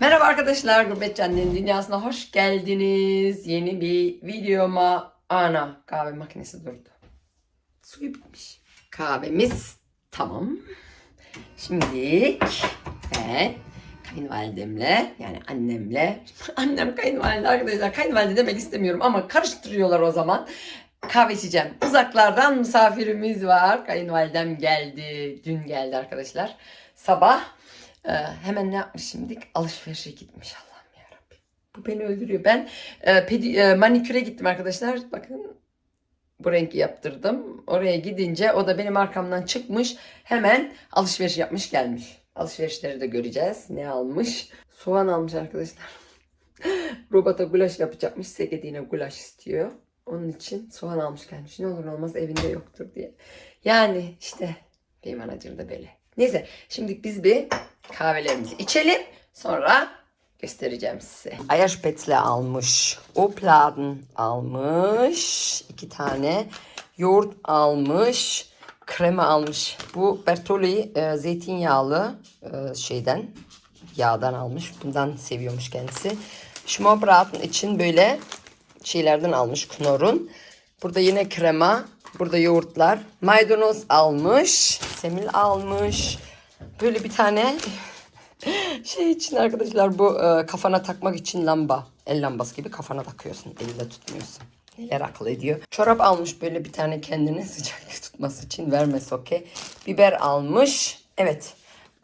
Merhaba arkadaşlar, Gurbetçi Annenin Dünyası'na hoş geldiniz. Yeni bir videoma ana kahve makinesi durdu. Suyu bitmiş. Kahvemiz tamam. Şimdilik ben kayınvalidemle yani annemle annem kayınvalide arkadaşlar kayınvalide demek istemiyorum ama karıştırıyorlar o zaman. Kahve içeceğim. Uzaklardan misafirimiz var. Kayınvalidem geldi. Dün geldi arkadaşlar. Sabah ee, hemen ne yapmış şimdi? Alışverişe gitmiş Allah'ım yarabbim. Bu beni öldürüyor. Ben e, pedi- e, maniküre gittim arkadaşlar. Bakın bu rengi yaptırdım. Oraya gidince o da benim arkamdan çıkmış. Hemen alışveriş yapmış gelmiş. Alışverişleri de göreceğiz. Ne almış? Soğan almış arkadaşlar. Robota gulaş yapacakmış. Segedine gulaş istiyor. Onun için soğan almış gelmiş. Ne olur olmaz evinde yoktur diye. Yani işte benim anacığım da böyle. Neyse şimdi biz bir kahvelerimizi içelim. Sonra göstereceğim size. Ayaspätzle almış. Opladen almış. iki tane. Yoğurt almış. Krema almış. Bu Bertolli e, zeytinyağlı e, şeyden yağdan almış. Bundan seviyormuş kendisi. Schmorbraten için böyle şeylerden almış Knorr'un. Burada yine krema. Burada yoğurtlar. Maydanoz almış. Semil almış. Böyle bir tane şey için arkadaşlar bu e, kafana takmak için lamba. El lambası gibi kafana takıyorsun. Elle tutmuyorsun. Neler akıl ediyor. Çorap almış böyle bir tane kendini sıcak tutması için vermesi okey. Biber almış. Evet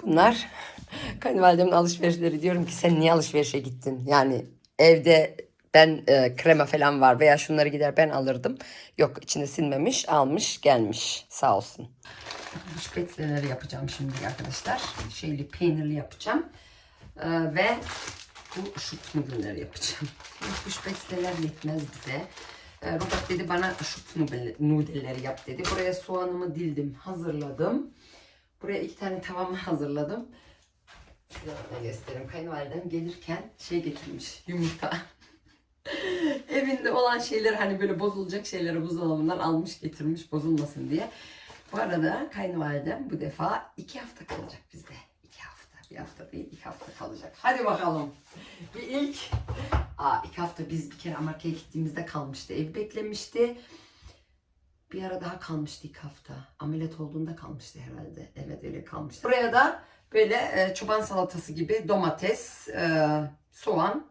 bunlar kayınvalidemin alışverişleri. Diyorum ki sen niye alışverişe gittin? Yani evde ben e, krema falan var veya şunları gider ben alırdım. Yok içine sinmemiş almış gelmiş sağ olsun. Spätzleleri yapacağım şimdi arkadaşlar. Şeyli peynirli yapacağım. Ee, ve bu şut nudelleri yapacağım. Bu spätzleler yetmez bize. Ee, Robert dedi bana şut nudelleri yap dedi. Buraya soğanımı dildim hazırladım. Buraya iki tane tavamı hazırladım. Size göstereyim. Kayınvalidem gelirken şey getirmiş yumurta. Evinde olan şeyler hani böyle bozulacak şeyleri buzdolabından almış getirmiş bozulmasın diye. Bu arada kayınvalidem bu defa iki hafta kalacak bizde. İki hafta. Bir hafta değil iki hafta kalacak. Hadi bakalım. Bir ilk. Aa, iki hafta biz bir kere Amerika'ya gittiğimizde kalmıştı. Ev beklemişti. Bir ara daha kalmıştı iki hafta. Ameliyat olduğunda kalmıştı herhalde. Evet öyle kalmıştı. Buraya da böyle e, çoban salatası gibi domates, e, soğan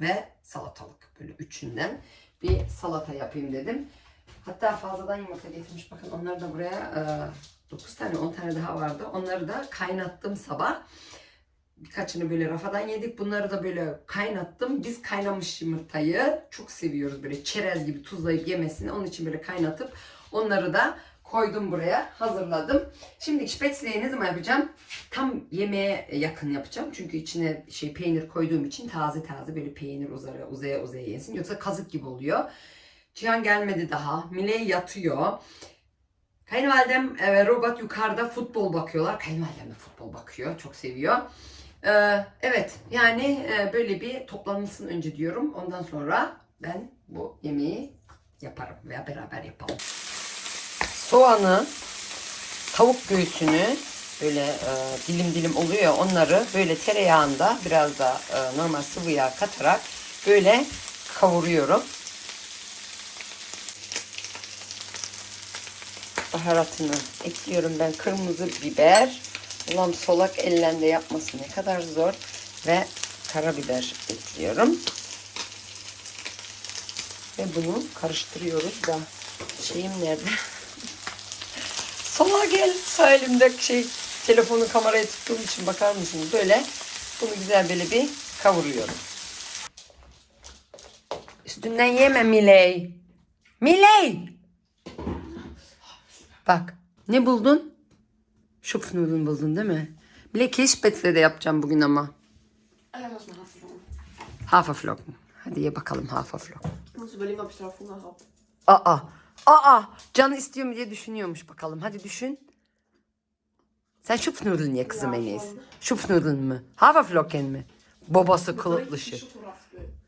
ve salatalık. Böyle üçünden bir salata yapayım dedim. Hatta fazladan yumurta getirmiş. Bakın onları da buraya e, 9 tane 10 tane daha vardı. Onları da kaynattım sabah. Birkaçını böyle rafadan yedik. Bunları da böyle kaynattım. Biz kaynamış yumurtayı çok seviyoruz. Böyle çerez gibi tuzlayıp yemesini. Onun için böyle kaynatıp onları da koydum buraya. Hazırladım. Şimdi spätzleyi ne zaman yapacağım? Tam yemeğe yakın yapacağım. Çünkü içine şey peynir koyduğum için taze taze böyle peynir uzaya uzaya uzaya yesin. Yoksa kazık gibi oluyor. Cihan gelmedi daha. Miley yatıyor. Kayınvalidem e, Robot yukarıda futbol bakıyorlar. Kayınvalidem de futbol bakıyor. Çok seviyor. Ee, evet yani e, böyle bir toplanılsın önce diyorum. Ondan sonra ben bu yemeği yaparım veya beraber yapalım. Soğanı, tavuk göğsünü böyle e, dilim dilim oluyor ya, onları böyle tereyağında biraz da e, normal sıvı yağ katarak böyle kavuruyorum. baharatını ekliyorum ben kırmızı biber. Ulan solak ellende yapması ne kadar zor. Ve karabiber ekliyorum. Ve bunu karıştırıyoruz da şeyim nerede? Sola gel sağ elimde şey telefonu kameraya tuttuğum için bakar mısınız? Böyle bunu güzel böyle bir kavuruyorum. Üstünden yeme Miley. Miley! Bak ne buldun? Schupfnudeln buldun değil mi? Bile Kirschspätzle de yapacağım bugün ama. Haferflocken. Hadi ye bakalım Haferflocken. Aa, aa, canı istiyor mu diye düşünüyormuş bakalım. Hadi düşün. Sen Schupfnudeln ye kızım Ya, en iyisi. schon. Schupfnudeln mı? Haferflocken mi? Babası kılıklı şey.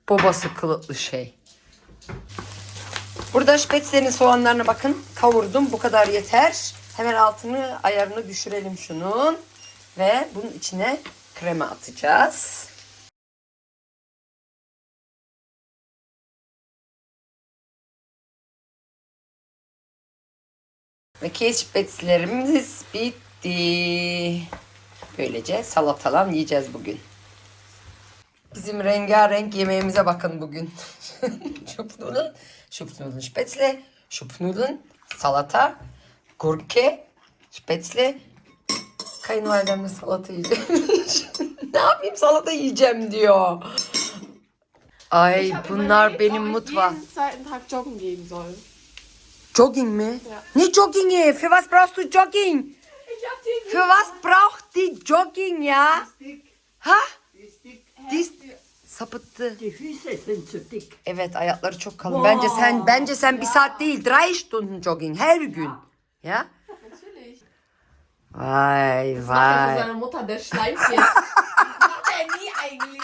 Babası kılıklı şey. Burada spätzlerin soğanlarını bakın kavurdum. Bu kadar yeter. Hemen altını ayarını düşürelim şunun. Ve bunun içine krema atacağız. Ve keşfetlerimiz bitti. Böylece salatalan yiyeceğiz bugün. Bizim rengarenk yemeğimize bakın bugün. Schupfnudeln, Schupfnudeln Spätzle, Schupfnudeln, salata, gurke, Spätzle. Kayınvalidemle salata yiyeceğim. ne yapayım salata yiyeceğim diyor. Ay bunlar benim mutfağım. jeden zweiten Tag joggen gehen soll. Jogging mi? Ja. Ne Joggingi? Für was brauchst du Jogging? Ich hab den Für was braucht die Jogging ya? Ha? Diz sapıttı. Die Füße sind zu dick. Evet ayakları çok kalın. Bence sen bence sen bir saat değil, drei Stunden Jogging her gün. Ya? Natürlich. Vay Das macht für vay. seine Mutter, der schleimt jetzt. Das macht er nie eigentlich.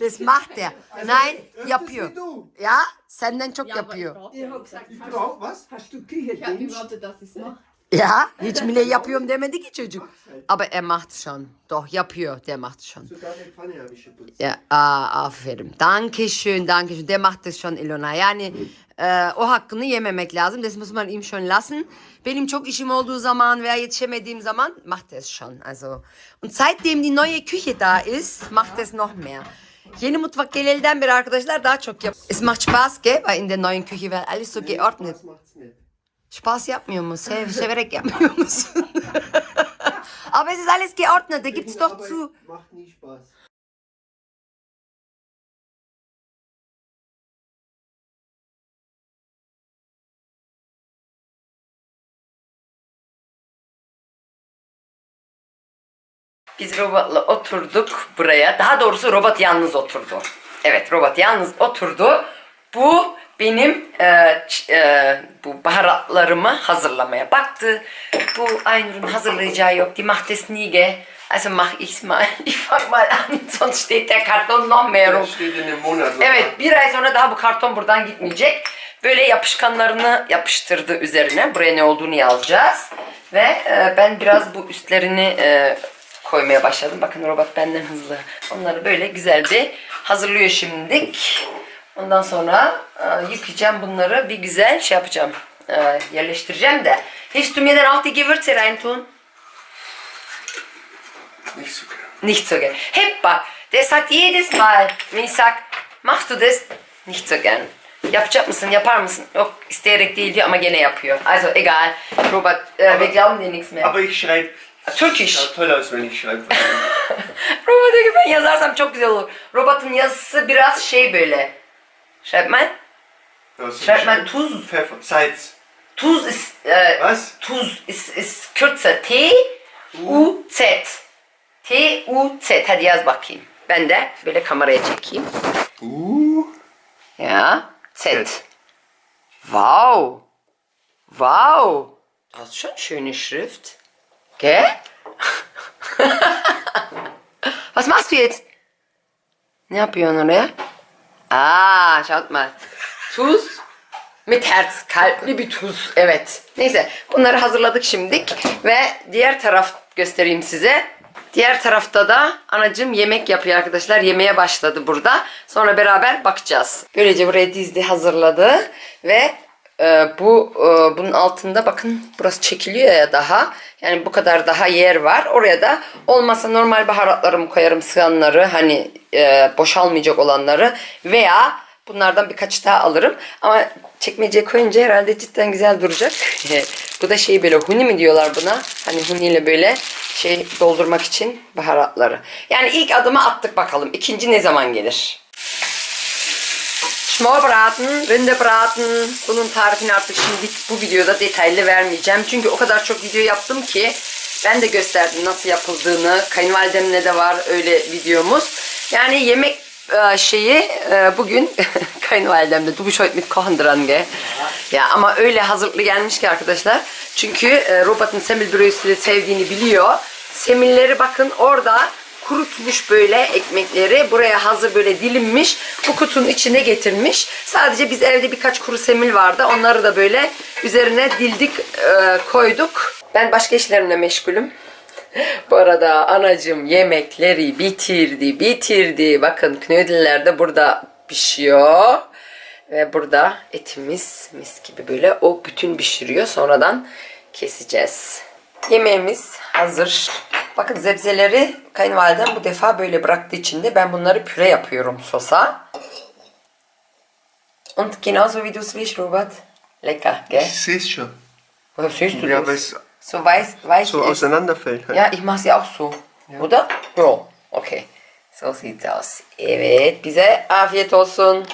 Das macht er. Nein, yapıyor. du. Ya senden çok Ja, ich yapıyor. Ich ja hab gesagt, ich brauch was? Hast du Ich hab ihm Küchendienst? Worte, dass ich's mache. Ya hiç bile yapıyorum demedi ki çocuk. Aber er macht schon. Doch yapıyor. Der macht schon. Sogar eine Pfanne habe ich geputzt. Ja, aa, aferin. Danke schön, danke schön. Der macht das schon Ilona. Yani e, o hakkını yememek lazım. Das muss man ihm schon lassen. Benim çok işim olduğu zaman veya yetişemediğim zaman macht er es schon. Also und seitdem die neue Küche da ist, macht er es noch mehr. Yeni mutfak geleliden beri arkadaşlar daha çok yap. Es macht Spaß, gell? Weil in der neuen Küche wird alles so geordnet. Spaß yapmıyor mu? Sev, severek yapmıyor musun? Aber es ist alles geordnet. Da gibt's doch zu. Macht nie Spaß. Biz robotla oturduk buraya. Daha doğrusu robot yalnız oturdu. Evet robot yalnız oturdu. Bu benim e, e, bu baharatlarımı hazırlamaya baktı. Bu Aynur'un hazırlayacağı yok. Die macht es nie gell? Also mach ich's mal. Ich fang mal an, sonst steht der Karton noch mehr rum. Evet bir ay sonra daha bu karton buradan gitmeyecek. Böyle yapışkanlarını yapıştırdı üzerine. Buraya ne olduğunu yazacağız. Ve e, ben biraz bu üstlerini e, koymaya başladım. Bakın robot benden hızlı. Onları böyle güzel bir hazırlıyor şimdilik. Ondan sonra e, yıkayacağım bunları. Bir güzel şey yapacağım. E, yerleştireceğim de. Denn auch die Gewürze reintun? Nicht so gern. Nicht so gern. Hep bak. Der sagt jedes Mal, wenn ich sag, machst du das? Nicht so gern. Yapacak mısın, yapar mısın? Yok isteyerek değil diyor ama gene yapıyor. Also egal. Robert, äh, wir glauben dir nichts mehr. Aber ich schreibe. Diyor ki ben yazarsam çok güzel olur. Robot'un yazısı biraz şey böyle. Mal geschrieben? Tuz. Pfeffer. Salz. Tuz ist, äh, Was? Tuz ist, ist kürzer. T, U, Z. T, U, Z. Hadi yaz bakayım. Ben de böyle kameraya çekeyim. Uh. Ja, Z. Z. Wow. Wow. Das ist schon schöne Schrift. Gell? Was machst du jetzt? Ne yapıyorsun oraya? Aa, schaut mal. Tuz mit Herz. Kalpli bir tuz. Evet. Neyse. Bunları hazırladık şimdilik. Ve diğer taraf göstereyim size. Diğer tarafta da anacım yemek yapıyor arkadaşlar. Yemeğe başladı burada. Sonra beraber bakacağız. Böylece buraya dizdi hazırladı. Ve e, bu e, bunun altında bakın burası çekiliyor ya daha. Yani bu kadar daha yer var. Oraya da olmasa normal baharatlarımı koyarım sığanları hani e, boşalmayacak olanları veya bunlardan birkaç daha alırım. Ama çekmeceye koyunca herhalde cidden güzel duracak. bu da şey böyle huni mi diyorlar buna? Hani huniyle böyle şey doldurmak için baharatları. Yani ilk adımı attık bakalım. İkinci ne zaman gelir? Schmorbraten, Rinderbraten. Bunun tarifini artık şimdi bu videoda detaylı vermeyeceğim. Çünkü o kadar çok video yaptım ki ben de gösterdim nasıl yapıldığını. Kayınvalidemle de var öyle videomuz. Yani yemek e, şeyi e, bugün kayınvalidemle du heute mit kochen dran? Ya ama öyle hazırlıklı gelmiş ki arkadaşlar. Çünkü e, Robot'un semmelbröseli sevdiğini biliyor. Semilleri bakın orada kurutmuş böyle ekmekleri. Buraya hazır böyle dilimmiş bu kutunun içine getirmiş. Sadece biz evde birkaç kuru semil vardı. Onları da böyle üzerine dildik e, koyduk. Ben başka işlerimle meşgulüm. Bu arada anacım yemekleri bitirdi bitirdi. Bakın knödeller de burada pişiyor. Ve burada etimiz mis gibi böyle o bütün pişiriyor. Sonradan keseceğiz. Yemeğimiz hazır. Bakın zebzeleri kayınvalidem bu defa böyle bıraktı içinde. Ben bunları püre yapıyorum sosa. Und genauso wie du es willst, Robert. Lecker, gell? Es schon. Woher siehst du Ja, das? So weiß, weiß so auseinanderfällt. Halt. Ja, ich mache sie auch so. Oder? Ja. Okay. So sieht's aus. Evet, bize afiyet olsun.